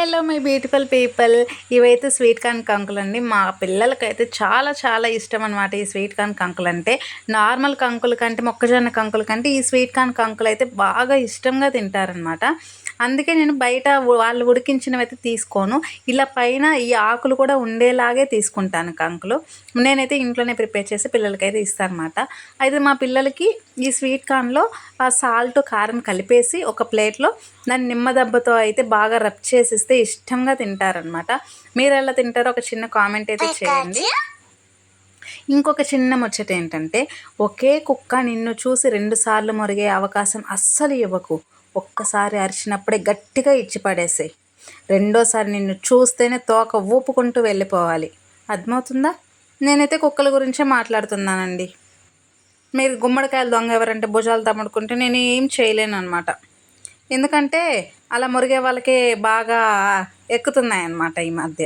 Hello my beautiful people. ఇవైతే sweet corn కంకులు అండి మా పిల్లలకైతే చాలా చాలా ఇష్టం అనమాట ఈ స్వీట్ కార్న్ కంకులు అంటే నార్మల్ కంకుల కంటే మొక్కజొన్న కంకుల కంటే ఈ స్వీట్ కార్న్ కంకులు అయితే బాగా ఇష్టంగా తింటారనమాట అందుకే నేను బయట వాళ్ళు ఉడికించినవి అయితే తీసుకోను. ఇలా పైన ఈ ఆకులు కూడా ఉండేలాగే తీసుకుంటాను కంకులు. నేనైతే ఇంట్లోనే ప్రిపేర్ చేసి పిల్లలకైతే ఇస్తాను అనమాట అయితే మా పిల్లలకి ఈ స్వీట్ కార్న్లో ఆ సాల్ట్ కారం కలిపేసి ఒక ప్లేట్లో దాన్ని నిమ్మదబ్బతో అయితే బాగా రబ్ చేసిస్తే ఇష్టంగా తింటారనమాట మీరు ఎలా తింటారో ఒక చిన్న కామెంట్ అయితే చేయండి. ఇంకొక చిన్న ముచ్చట ఏంటంటే ఒకే కుక్క నిన్ను చూసి రెండుసార్లు మురిగే అవకాశం అస్సలు ఇవ్వకు. ఒక్కసారి అరిచినప్పుడే గట్టిగా ఇచ్చి పడేసాయి. రెండోసారి నిన్ను చూస్తేనే తోక ఊపుకుంటూ వెళ్ళిపోవాలి. అర్థమవుతుందా? నేనైతే కుక్కల గురించే మాట్లాడుతున్నానండి. మీరు గుమ్మడికాయలు దొంగ ఎవరంటే భుజాలు తమ్ముడుకుంటే నేను ఏం చేయలేను అనమాట ఎందుకంటే అలా మురిగే వాళ్ళకి బాగా ఎక్కుతున్నాయి అన్నమాట ఈ మధ్య.